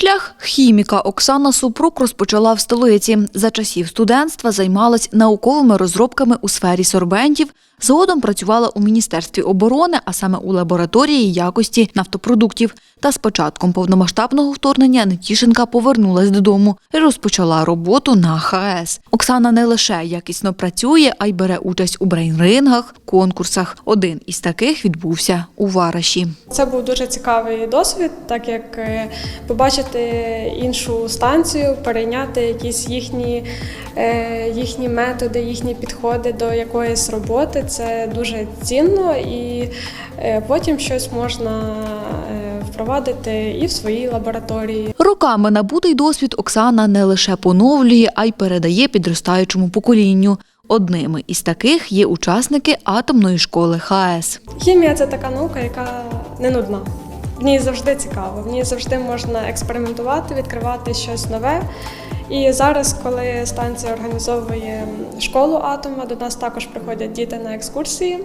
Шлях хіміка Оксана Супрук розпочала в столиці. За часів студентства займалась науковими розробками у сфері сорбентів. Згодом працювала у Міністерстві оборони, а саме у лабораторії якості нафтопродуктів. Та з початком повномасштабного вторгнення Нетішенка повернулась додому і розпочала роботу на ХАЕС. Оксана не лише якісно працює, а й бере участь у брейнрингах, конкурсах. Один із таких відбувся у Вараші. Це був дуже цікавий досвід, так як е, побачити іншу станцію, перейняти якісь їхні, е, їхні методи, їхні підходи до якоїсь роботи. Це дуже цінно і е, потім щось можна е, впровадити і в своїй лабораторії. Роками набутий досвід Оксана не лише поновлює, а й передає підростаючому поколінню. Одними із таких є учасники атомної школи ХАЕС. Хімія це така наука, яка не нудна. В ній завжди цікаво, в ній завжди можна експериментувати, відкривати щось нове. І зараз, коли станція організовує школу атома, до нас також приходять діти на екскурсії.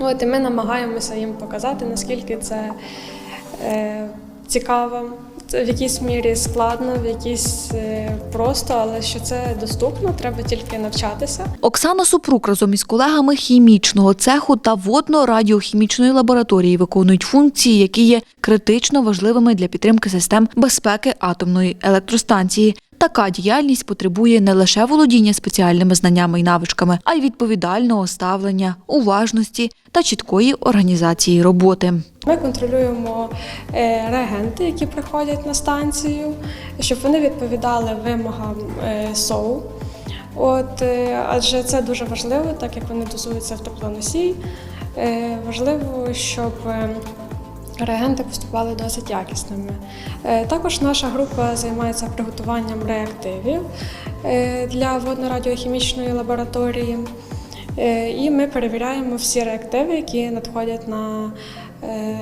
От, і ми намагаємося їм показати, наскільки це е, цікаво, в якійсь мірі складно, в якійсь е, просто, але що це доступно, треба тільки навчатися. Оксана Супрук разом із колегами хімічного цеху та водно-радіохімічної лабораторії виконують функції, які є критично важливими для підтримки систем безпеки атомної електростанції. Така діяльність потребує не лише володіння спеціальними знаннями і навичками, а й відповідального ставлення, уважності та чіткої організації роботи. Ми контролюємо е, реагенти, які приходять на станцію, щоб вони відповідали вимогам е, СОУ. От, е, адже це дуже важливо, так як вони дозуються в теплоносій. Важливо, щоб реагенти поступали досить якісними. Е, Також наша група займається приготуванням реактивів е, для водно-радіохімічної лабораторії. Е, І ми перевіряємо всі реактиви, які надходять на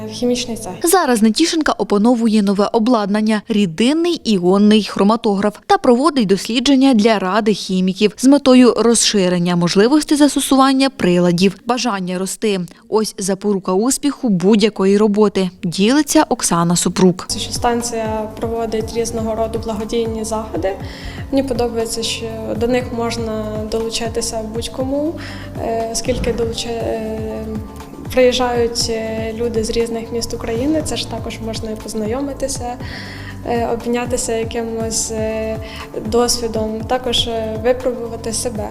в хімічний цех. Зараз Нетішенка опановує нове обладнання рідинний іонний хроматограф та проводить дослідження для ради хіміків з метою розширення можливостей застосування приладів, бажання рости. Ось запорука успіху будь-якої роботи. Ділиться Оксана Супрук. Що станція проводить різного роду благодійні заходи. Мені подобається, що до них можна долучатися будь-кому, е, оскільки долуча... е, приїжджають е, люди з різних міст України. Це ж також можна і познайомитися, е, обмінятися якимось е, досвідом, також випробувати себе.